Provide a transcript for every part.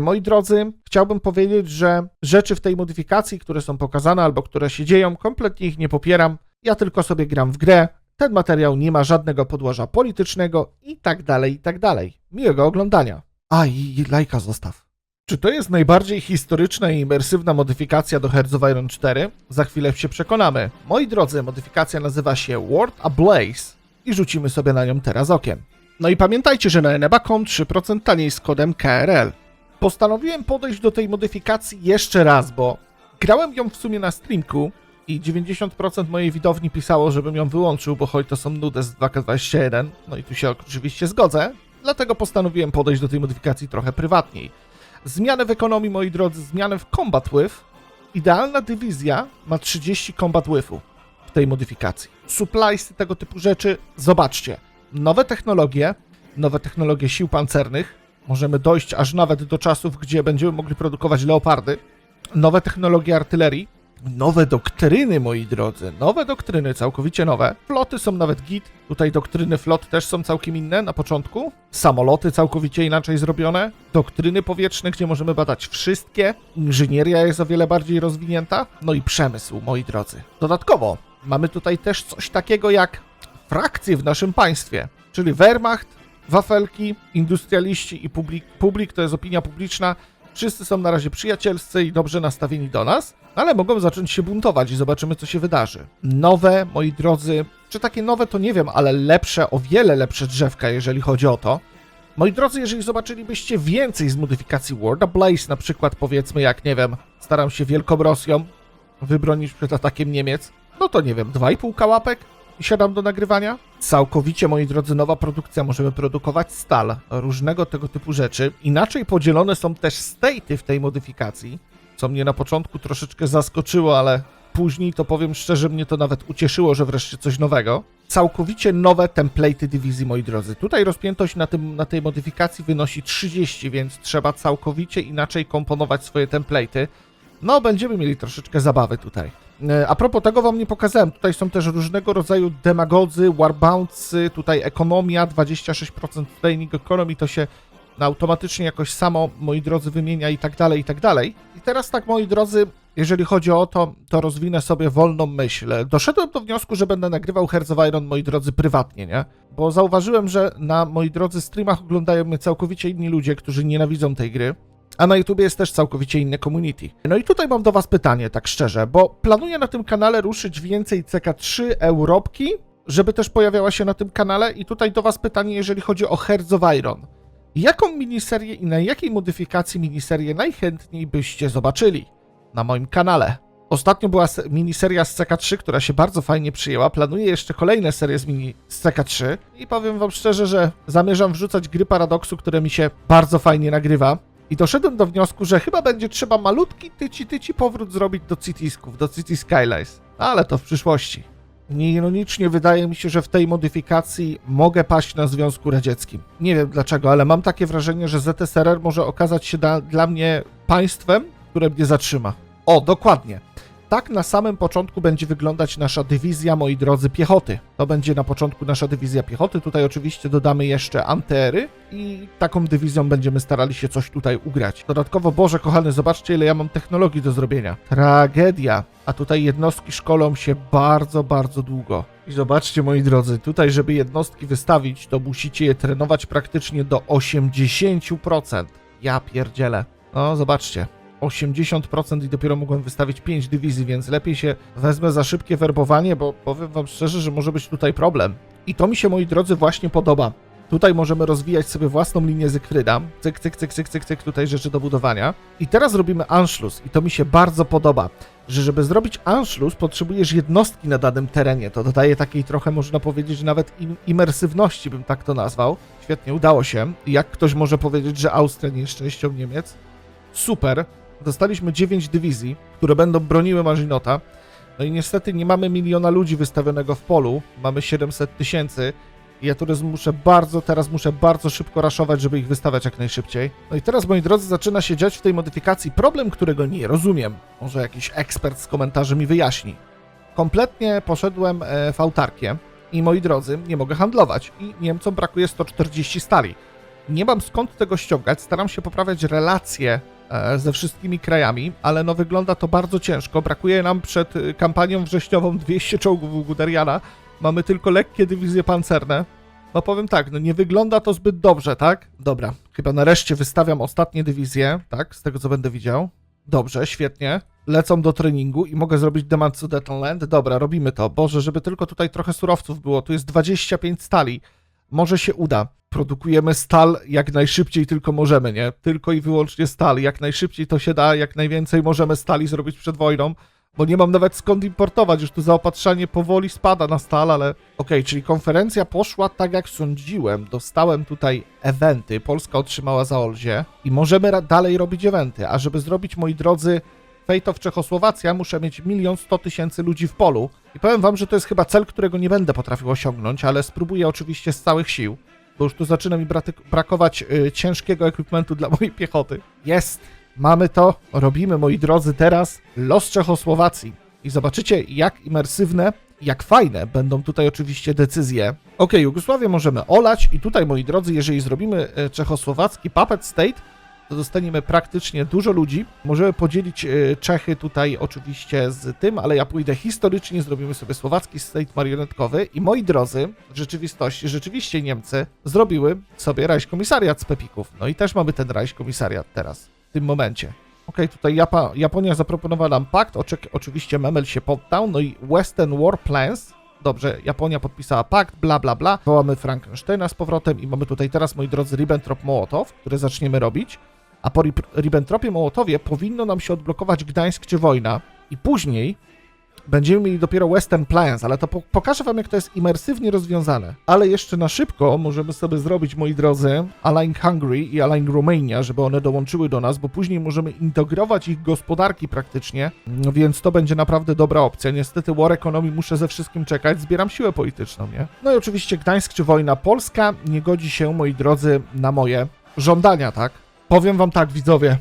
Moi drodzy, chciałbym powiedzieć, że rzeczy w tej modyfikacji, które są pokazane albo które się dzieją, kompletnie ich nie popieram. Ja tylko sobie gram w grę. Ten materiał nie ma żadnego podłoża politycznego i tak dalej, i tak dalej. Miłego oglądania. A i lajka zostaw. Czy to jest najbardziej historyczna i imersywna modyfikacja do Hearts Iron 4? Za chwilę się przekonamy. Moi drodzy, modyfikacja nazywa się World Ablaze i rzucimy sobie na nią teraz okiem. No i pamiętajcie, że na eneba.com 3% taniej z kodem KRL. Postanowiłem podejść do tej modyfikacji jeszcze raz, bo grałem ją w sumie na streamku i 90% mojej widowni pisało, żebym ją wyłączył, bo choć to są nudy z 2K21, no i tu się oczywiście zgodzę, dlatego postanowiłem podejść do tej modyfikacji trochę prywatniej. Zmiany w ekonomii, moi drodzy, zmiany w Combat With. Idealna dywizja ma 30 Combat Withu w tej modyfikacji. Supplies tego typu rzeczy, zobaczcie. Nowe technologie, nowe technologie sił pancernych. Możemy dojść aż nawet do czasów, gdzie będziemy mogli produkować leopardy. Nowe technologie artylerii. Nowe doktryny, moi drodzy. Nowe doktryny, całkowicie nowe. Floty są nawet git. Tutaj doktryny flot też są całkiem inne na początku. Samoloty całkowicie inaczej zrobione. Doktryny powietrzne, gdzie możemy badać wszystkie. Inżynieria jest o wiele bardziej rozwinięta. No i przemysł, moi drodzy. Dodatkowo mamy tutaj też coś takiego jak frakcje w naszym państwie, czyli Wehrmacht, wafelki, industrialiści i publik, publik to jest opinia publiczna. Wszyscy są na razie przyjacielscy i dobrze nastawieni do nas, ale mogą zacząć się buntować i zobaczymy, co się wydarzy. Nowe, moi drodzy, czy takie nowe to nie wiem, ale lepsze, o wiele lepsze drzewka, jeżeli chodzi o to. Moi drodzy, jeżeli zobaczylibyście więcej z modyfikacji World Blaze, na przykład powiedzmy, jak nie wiem, staram się Wielką Rosją wybronić przed atakiem Niemiec, no to nie wiem, 2,5 kałapek i siadam do nagrywania. Całkowicie, moi drodzy, nowa produkcja. Możemy produkować stal, różnego tego typu rzeczy. Inaczej podzielone są też state'y w tej modyfikacji, co mnie na początku troszeczkę zaskoczyło, ale później to powiem szczerze, mnie to nawet ucieszyło, że wreszcie coś nowego. Całkowicie nowe template'y dywizji, moi drodzy. Tutaj rozpiętość na, tym, na tej modyfikacji wynosi 30, więc trzeba całkowicie inaczej komponować swoje template'y. No, będziemy mieli troszeczkę zabawy tutaj. E, A propos tego wam nie pokazałem, tutaj są też różnego rodzaju demagodzy, warbouncy, tutaj ekonomia, 26% training economy, to się automatycznie jakoś samo, moi drodzy, wymienia i tak dalej, i tak dalej. I teraz tak, moi drodzy, jeżeli chodzi o to, to rozwinę sobie wolną myśl. Doszedłem do wniosku, że będę nagrywał Hearts of Iron, moi drodzy, prywatnie, nie? Bo zauważyłem, że na, moi drodzy, streamach oglądają mnie całkowicie inni ludzie, którzy nienawidzą tej gry. A na YouTubie jest też całkowicie inne community. No i tutaj mam do Was pytanie, tak szczerze, bo planuję na tym kanale ruszyć więcej CK3 Europki, żeby też pojawiała się na tym kanale. I tutaj do Was pytanie, jeżeli chodzi o Hearts of Iron. Jaką miniserię i na jakiej modyfikacji miniserię najchętniej byście zobaczyli na moim kanale? Ostatnio była se- miniseria z CK3, która się bardzo fajnie przyjęła. Planuję jeszcze kolejne serie z mini z CK3 i powiem wam szczerze, że zamierzam wrzucać gry Paradoksu, które mi się bardzo fajnie nagrywa. I doszedłem do wniosku, że chyba będzie trzeba malutki tyci tyci powrót zrobić do Citisków, do City Skylines. Ale to w przyszłości. Nieironicznie wydaje mi się, że w tej modyfikacji mogę paść na Związku Radzieckim. Nie wiem dlaczego, ale mam takie wrażenie, że ZSRR może okazać się dla mnie państwem, które mnie zatrzyma. O, dokładnie. Tak na samym początku będzie wyglądać nasza dywizja, moi drodzy, piechoty. To będzie na początku nasza dywizja piechoty. Tutaj oczywiście dodamy jeszcze antery i taką dywizją będziemy starali się coś tutaj ugrać. Dodatkowo, Boże kochany, zobaczcie ile ja mam technologii do zrobienia. Tragedia. A tutaj jednostki szkolą się bardzo, bardzo długo. I zobaczcie, moi drodzy, tutaj, żeby jednostki wystawić, to musicie je trenować praktycznie do 80%. Ja pierdzielę. No, zobaczcie. 80% i dopiero mogłem wystawić 5 dywizji, więc lepiej się wezmę za szybkie werbowanie, bo powiem wam szczerze, że może być tutaj problem. I to mi się, moi drodzy, właśnie podoba. Tutaj możemy rozwijać sobie własną linię Zygfryda. Cyk, cyk, cyk, cyk, cyk, cyk, tutaj rzeczy do budowania. I teraz robimy Anschluss i to mi się bardzo podoba, że żeby zrobić Anschluss potrzebujesz jednostki na danym terenie. To dodaje takiej trochę, można powiedzieć, nawet im imersywności bym tak to nazwał. Świetnie, udało się. Jak ktoś może powiedzieć, że Austria nie jest częścią Niemiec? Super. Dostaliśmy 9 dywizji, które będą broniły Marzinota. No i niestety nie mamy miliona ludzi wystawionego w polu. Mamy 700 tysięcy. I ja teraz muszę bardzo, teraz muszę bardzo szybko raszować, żeby ich wystawiać jak najszybciej. No i teraz, moi drodzy, zaczyna się dziać w tej modyfikacji problem, którego nie rozumiem. Może jakiś ekspert z komentarzy mi wyjaśni. Kompletnie poszedłem e, w autarkię i moi drodzy, nie mogę handlować. I Niemcom brakuje 140 stali. Nie mam skąd tego ściągać, staram się poprawiać relacje ze wszystkimi krajami, ale no wygląda to bardzo ciężko. Brakuje nam przed y, kampanią wrześniową 200 czołgów Guderiana. Mamy tylko lekkie dywizje pancerne. No powiem tak, no nie wygląda to zbyt dobrze, tak? Dobra, chyba nareszcie wystawiam ostatnie dywizje, tak? Z tego co będę widział. Dobrze, świetnie. Lecą do treningu i mogę zrobić demand Sudetenland. Dobra, robimy to. Boże, żeby tylko tutaj trochę surowców było. Tu jest 25 stali. Może się uda. Produkujemy stal jak najszybciej tylko możemy, nie? Tylko i wyłącznie stal. Jak najszybciej to się da, jak najwięcej możemy stali zrobić przed wojną, bo nie mam nawet skąd importować. Już tu zaopatrzenie powoli spada na stal, ale... Okej, czyli konferencja poszła tak jak sądziłem. Dostałem tutaj eventy. Polska otrzymała za Olzie i możemy dalej robić eventy. A żeby zrobić, moi drodzy, Fate of Czechosłowacja, muszę mieć milion sto tysięcy ludzi w polu. I powiem wam, że to jest chyba cel, którego nie będę potrafił osiągnąć, ale spróbuję oczywiście z całych sił, bo już tu zaczyna mi brakować y, ciężkiego ekwipmentu dla mojej piechoty. Jest! Mamy to, robimy, moi drodzy, teraz los Czechosłowacji. I zobaczycie, jak imersywne, jak fajne będą tutaj oczywiście decyzje. Ok, Jugosławię możemy olać i tutaj, moi drodzy, jeżeli zrobimy e, czechosłowacki puppet state, to dostaniemy praktycznie dużo ludzi. Możemy podzielić e, Czechy tutaj oczywiście z tym, ale ja pójdę historycznie, zrobimy sobie słowacki state marionetkowy i moi drodzy, w rzeczywistości, rzeczywiście Niemcy zrobiły sobie rajś komisariat z Pepików. No i też mamy ten rajś komisariat teraz, w tym momencie. Okej, tutaj Japa, Japonia zaproponowała nam pakt, oczek, oczywiście Memel się poddał, no i Western War Plans, Dobrze, Japonia podpisała pakt, bla bla bla. Wołamy Frankensteina z powrotem i mamy tutaj teraz, moi drodzy, Ribbentrop-Mołotow, który zaczniemy robić. A po Rib- Ribbentropie-Mołotowie powinno nam się odblokować Gdańsk czy wojna. I później będziemy mieli dopiero Western Plans, ale to po- pokażę wam, jak to jest imersywnie rozwiązane. Ale jeszcze na szybko możemy sobie zrobić, moi drodzy, Align Hungary i Align Romania, żeby one dołączyły do nas, bo później możemy integrować ich gospodarki praktycznie, no więc to będzie naprawdę dobra opcja. Niestety War Economy muszę ze wszystkim czekać, zbieram siłę polityczną, nie? No i oczywiście Gdańsk czy wojna Polska nie godzi się, moi drodzy, na moje żądania, tak? Powiem wam tak, widzowie,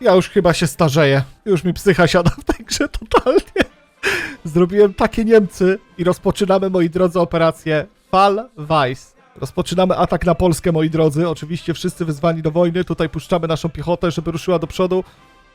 ja już chyba się starzeję. Już mi psycha siada w tej grze totalnie. Zrobiłem takie Niemcy i rozpoczynamy, moi drodzy, operację Fall Weiss. Rozpoczynamy atak na Polskę, moi drodzy. Oczywiście wszyscy wyzwani do wojny. Tutaj puszczamy naszą piechotę, żeby ruszyła do przodu.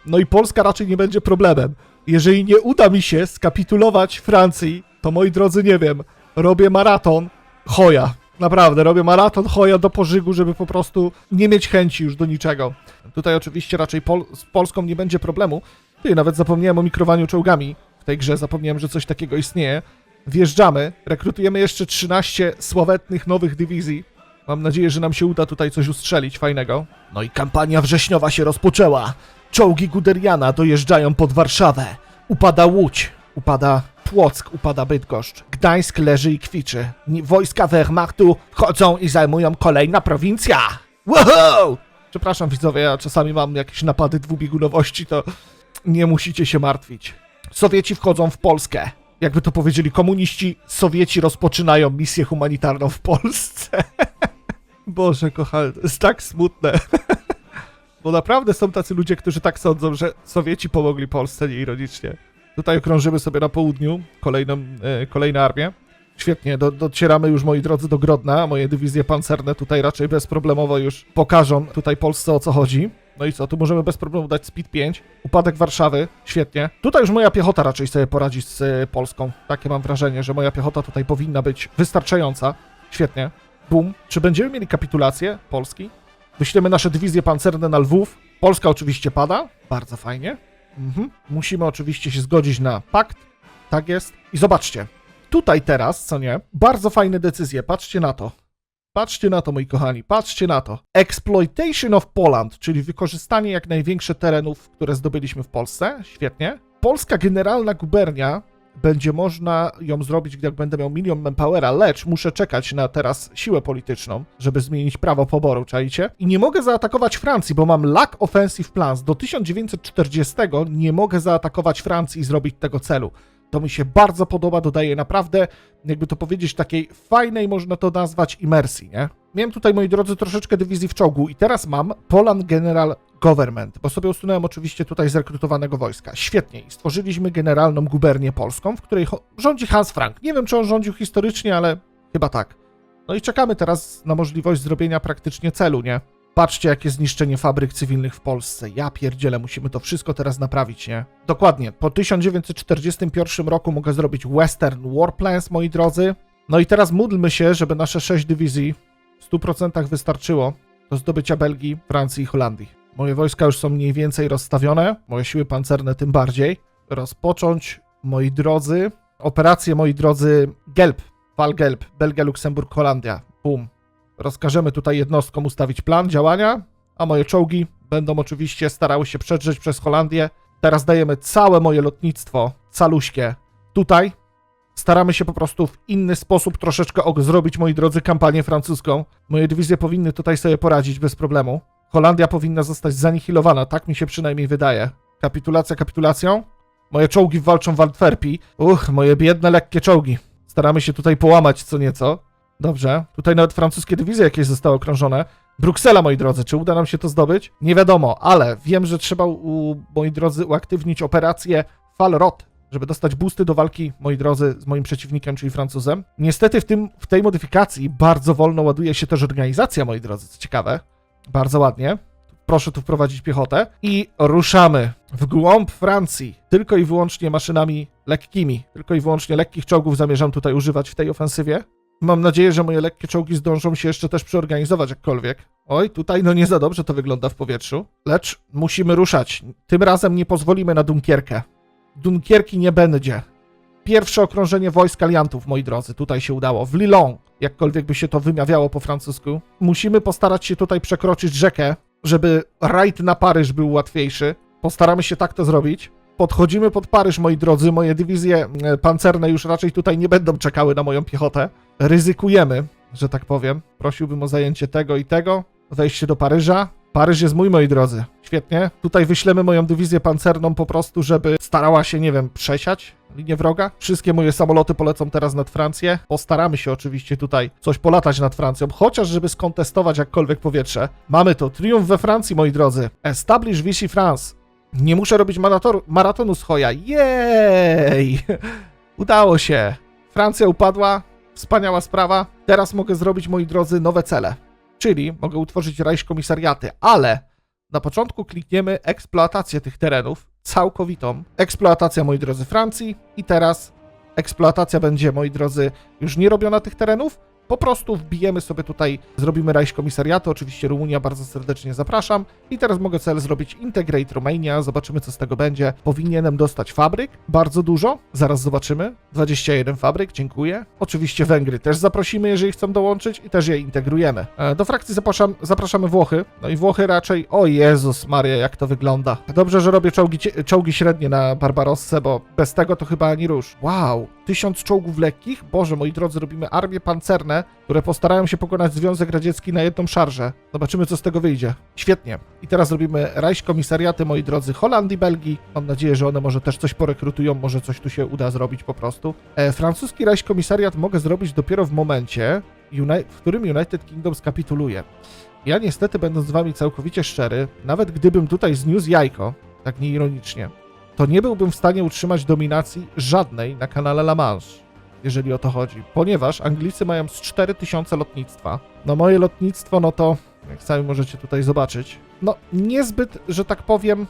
No i Polska raczej nie będzie problemem. Jeżeli nie uda mi się skapitulować Francji, to moi drodzy, nie wiem, robię maraton choja. Naprawdę, robię maraton choja do pożygu, żeby po prostu nie mieć chęci już do niczego. Tutaj oczywiście raczej Pol z Polską nie będzie problemu. Ty, nawet zapomniałem o mikrowaniu czołgami w tej grze, zapomniałem, że coś takiego istnieje. Wjeżdżamy, rekrutujemy jeszcze 13 sławetnych nowych dywizji. Mam nadzieję, że nam się uda tutaj coś ustrzelić fajnego. No i kampania wrześniowa się rozpoczęła. Czołgi Guderiana dojeżdżają pod Warszawę. Upada Łódź, upada Płock, upada Bydgoszcz. Gdańsk leży i kwiczy. Wojska Wehrmachtu wchodzą i zajmują kolejna prowincja. Wow! Przepraszam widzowie, ja czasami mam jakieś napady dwubiegunowości, to nie musicie się martwić. Sowieci wchodzą w Polskę. Jakby to powiedzieli komuniści, Sowieci rozpoczynają misję humanitarną w Polsce. Boże, kochany, jest tak smutne. Bo naprawdę są tacy ludzie, którzy tak sądzą, że Sowieci pomogli Polsce nieironicznie. Tutaj okrążymy sobie na południu kolejną, e, kolejne armię. Świetnie, do, docieramy już, moi drodzy, do Grodna. Moje dywizje pancerne tutaj raczej bezproblemowo już pokażą tutaj Polsce o co chodzi. No i co, tu możemy bez problemu dać speed 5. Upadek Warszawy, świetnie. Tutaj już moja piechota raczej sobie poradzi z e, Polską. Takie mam wrażenie, że moja piechota tutaj powinna być wystarczająca. Świetnie. Bum. Czy będziemy mieli kapitulację Polski? Wyślemy nasze dywizje pancerne na Lwów. Polska oczywiście pada. Bardzo fajnie. Mhm. Musimy oczywiście się zgodzić na pakt. Tak jest. I zobaczcie. Tutaj teraz, co nie? Bardzo fajne decyzje. Patrzcie na to. Patrzcie na to, moi kochani, patrzcie na to. Exploitation of Poland, czyli wykorzystanie jak największe terenów, które zdobyliśmy w Polsce. Świetnie. Polska generalna gubernia będzie można ją zrobić, jak będę miał milion manpowera, lecz muszę czekać na teraz siłę polityczną, żeby zmienić prawo poboru, czajcie? I nie mogę zaatakować Francji, bo mam lack offensive plans. Do 1940 nie mogę zaatakować Francji i zrobić tego celu. To mi się bardzo podoba, dodaje naprawdę, jakby to powiedzieć, takiej fajnej, można to nazwać, imersji, nie? Miałem tutaj, moi drodzy, troszeczkę dywizji w czołgu i teraz mam Poland General Government, bo sobie usunąłem oczywiście tutaj zrekrutowanego wojska. Świetnie. Stworzyliśmy generalną gubernię polską, w której rządzi Hans Frank. Nie wiem, czy on rządził historycznie, ale chyba tak. No i czekamy teraz na możliwość zrobienia praktycznie celu, nie? Patrzcie, jakie zniszczenie fabryk cywilnych w Polsce. Ja pierdzielę, musimy to wszystko teraz naprawić, nie? Dokładnie. Po 1941 roku mogę zrobić Western Warplanes, moi drodzy. No i teraz módlmy się, żeby nasze 6 dywizji w 100% wystarczyło do zdobycia Belgii, Francji i Holandii. Moje wojska już są mniej więcej rozstawione, moje siły pancerne tym bardziej. Rozpocząć, moi drodzy, operację, moi drodzy, Gelb, Val Gelb, Belgia, Luksemburg, Holandia. Bum. Rozkażemy tutaj jednostkom ustawić plan działania, a moje czołgi będą oczywiście starały się przedrzeć przez Holandię. Teraz dajemy całe moje lotnictwo, caluśkie, tutaj. Staramy się po prostu w inny sposób troszeczkę zrobić, moi drodzy, kampanię francuską. Moje dywizje powinny tutaj sobie poradzić bez problemu. Holandia powinna zostać zanihilowana, tak mi się przynajmniej wydaje. Kapitulacja kapitulacją. Moje czołgi walczą w Antwerpii. Uch, moje biedne, lekkie czołgi. Staramy się tutaj połamać co nieco. Dobrze. Tutaj nawet francuskie dywizje jakieś zostały okrążone. Bruksela, moi drodzy, czy uda nam się to zdobyć? Nie wiadomo, ale wiem, że trzeba, u, moi drodzy, uaktywnić operację Falrot, żeby dostać boosty do walki, moi drodzy, z moim przeciwnikiem, czyli Francuzem. Niestety w, tym, w tej modyfikacji bardzo wolno ładuje się też organizacja, moi drodzy, co ciekawe. Bardzo ładnie. Proszę tu wprowadzić piechotę. I ruszamy w głąb Francji. Tylko i wyłącznie maszynami lekkimi. Tylko i wyłącznie lekkich czołgów zamierzam tutaj używać w tej ofensywie. Mam nadzieję, że moje lekkie czołgi zdążą się jeszcze też przeorganizować jakkolwiek. Oj, tutaj no nie za dobrze to wygląda w powietrzu. Lecz musimy ruszać. Tym razem nie pozwolimy na Dunkierkę. Dunkierki nie będzie. Pierwsze okrążenie wojsk aliantów, moi drodzy, tutaj się udało. W Lyon, jakkolwiek by się to wymawiało po francusku. Musimy postarać się tutaj przekroczyć rzekę, żeby rajd na Paryż był łatwiejszy. Postaramy się tak to zrobić. Podchodzimy pod Paryż, moi drodzy. Moje dywizje e, pancerne już raczej tutaj nie będą czekały na moją piechotę. Ryzykujemy, że tak powiem. Prosiłbym o zajęcie tego i tego. Wejście do Paryża. Paryż jest mój, moi drodzy. Świetnie. Tutaj wyślemy moją dywizję pancerną po prostu, żeby starała się, nie wiem, przesiać linię wroga. Wszystkie moje samoloty polecą teraz nad Francję. Postaramy się oczywiście tutaj coś polatać nad Francją, chociaż żeby skontestować jakkolwiek powietrze. Mamy to. Triumf we Francji, moi drodzy. Establish Vichy France. Nie muszę robić marator- maratonu z Hoja. Jej! Udało się. Francja upadła. Wspaniała sprawa. Teraz mogę zrobić, moi drodzy, nowe cele. Czyli mogę utworzyć rajś komisariaty, ale na początku klikniemy eksploatację tych terenów, całkowitą. Eksploatacja, moi drodzy, Francji i teraz eksploatacja będzie, moi drodzy, już nie robiona tych terenów, po prostu wbijemy sobie tutaj, zrobimy rajś komisariatu, oczywiście Rumunia bardzo serdecznie zapraszam i teraz mogę cel zrobić Integrate Romania, zobaczymy co z tego będzie. Powinienem dostać fabryk, bardzo dużo, zaraz zobaczymy, 21 fabryk, dziękuję. Oczywiście Węgry też zaprosimy, jeżeli chcą dołączyć i też je integrujemy. E, Do frakcji zapraszam, zapraszamy Włochy, no i Włochy raczej, o Jezus Maria, jak to wygląda. Dobrze, że robię czołgi, czołgi średnie na Barbarossę, bo bez tego to chyba ani rusz. Wow, tysiąc czołgów lekkich? Boże, moi drodzy, robimy armie pancerne, które postarają się pokonać Związek Radziecki na jedną szarżę. Zobaczymy, co z tego wyjdzie. Świetnie. I teraz robimy rajś komisariaty, moi drodzy, Holandii, Belgii. Mam nadzieję, że one może też coś porekrutują, może coś tu się uda zrobić po prostu. E, francuski rajś komisariat mogę zrobić dopiero w momencie, w którym United Kingdom skapituluje. Ja niestety, będąc z wami całkowicie szczery, nawet gdybym tutaj zniósł jajko, tak nieironicznie, to nie byłbym w stanie utrzymać dominacji żadnej na kanale La Manche, jeżeli o to chodzi, ponieważ Anglicy mają z 4000 lotnictwa. No moje lotnictwo, no to, jak sami możecie tutaj zobaczyć, no niezbyt, że tak powiem,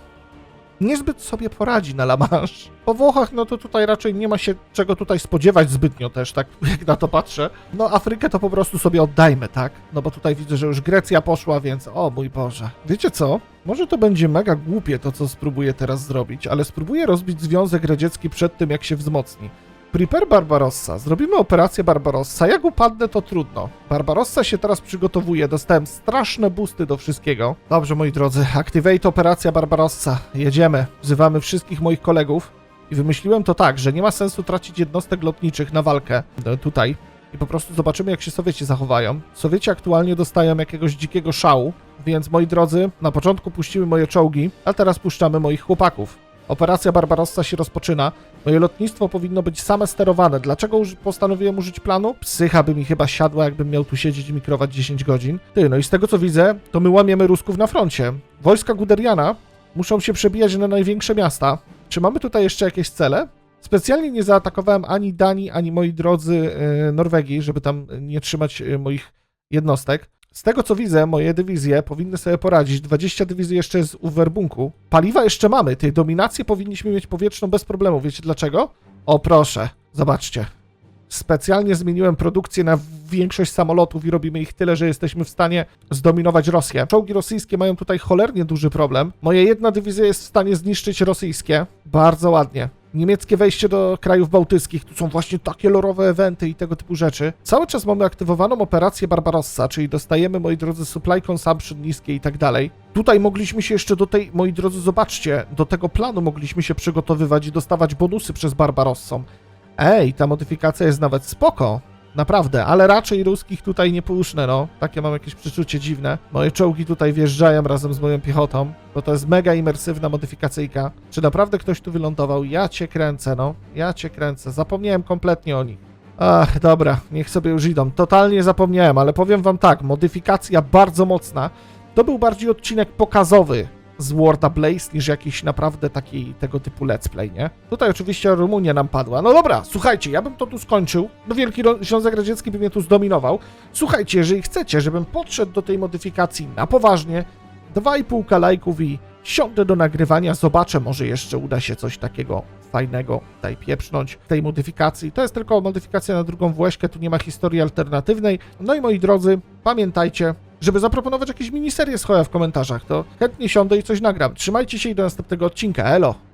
niezbyt sobie poradzi na La Manche. Po Włochach, no to tutaj raczej nie ma się czego tutaj spodziewać zbytnio też, tak jak na to patrzę. No Afrykę to po prostu sobie oddajmy, tak? No bo tutaj widzę, że już Grecja poszła, więc o mój Boże. Wiecie co? Może to będzie mega głupie to, co spróbuję teraz zrobić, ale spróbuję rozbić Związek Radziecki przed tym, jak się wzmocni. Prepare Barbarossa. Zrobimy operację Barbarossa. Jak upadnę, to trudno. Barbarossa się teraz przygotowuje. Dostałem straszne busty do wszystkiego. Dobrze, moi drodzy. Activate operacja Barbarossa. Jedziemy. Wzywamy wszystkich moich kolegów. I wymyśliłem to tak, że nie ma sensu tracić jednostek lotniczych na walkę e, tutaj. I po prostu zobaczymy, jak się Sowieci zachowają. Sowieci aktualnie dostają jakiegoś dzikiego szału, więc moi drodzy, na początku puścimy moje czołgi, a teraz puszczamy moich chłopaków. Operacja Barbarossa się rozpoczyna. Moje lotnictwo powinno być same sterowane. Dlaczego postanowiłem użyć planu? Psycha by mi chyba siadła, jakbym miał tu siedzieć i mikrować 10 godzin. Ty, no i z tego co widzę, to my łamiemy Rusków na froncie. Wojska Guderiana muszą się przebijać na największe miasta. Czy mamy tutaj jeszcze jakieś cele? Specjalnie nie zaatakowałem ani Danii, ani moi drodzy e, Norwegii, żeby tam nie trzymać e, moich jednostek. Z tego co widzę, moje dywizje powinny sobie poradzić. 20 dywizji jeszcze jest u Werbunku. Paliwa jeszcze mamy. Tej dominację powinniśmy mieć powietrzną bez problemu. Wiecie dlaczego? O proszę, zobaczcie. Specjalnie zmieniłem produkcję na większość samolotów i robimy ich tyle, że jesteśmy w stanie zdominować Rosję. Czołgi rosyjskie mają tutaj cholernie duży problem. Moja jedna dywizja jest w stanie zniszczyć rosyjskie. Bardzo ładnie. Niemieckie wejście do krajów bałtyckich, tu są właśnie takie lorowe eventy i tego typu rzeczy. Cały czas mamy aktywowaną operację Barbarossa, czyli dostajemy, moi drodzy, supply consumption niskie i tak dalej. Tutaj mogliśmy się jeszcze do tej, moi drodzy, zobaczcie, do tego planu mogliśmy się przygotowywać i dostawać bonusy przez Barbarossą. Ej, ta modyfikacja jest nawet spoko. Naprawdę, ale raczej ruskich tutaj nie puszczę, no. Takie mam jakieś przeczucie dziwne. Moje czołgi tutaj wjeżdżają razem z moją piechotą, bo to jest mega imersywna modyfikacyjka. Czy naprawdę ktoś tu wylądował? Ja cię kręcę, no. Ja cię kręcę. Zapomniałem kompletnie o nich. Ach, dobra, niech sobie już idą. Totalnie zapomniałem, ale powiem wam tak, modyfikacja bardzo mocna. To był bardziej odcinek pokazowy z Worda Blaze niż jakiś naprawdę taki tego typu let's play, nie? Tutaj oczywiście Rumunia nam padła. No dobra, słuchajcie, ja bym to tu skończył. Wielki Związek Radziecki by mnie tu zdominował. Słuchajcie, jeżeli chcecie, żebym podszedł do tej modyfikacji na poważnie, 2,5 lajków i siądę do nagrywania, zobaczę, może jeszcze uda się coś takiego fajnego tutaj pieprznąć tej modyfikacji. To jest tylko modyfikacja na drugą włeśkę, tu nie ma historii alternatywnej. No i moi drodzy, pamiętajcie, żeby zaproponować jakieś miniserię z Hoja w komentarzach, to chętnie siądę i coś nagram. Trzymajcie się i do następnego odcinka. Elo!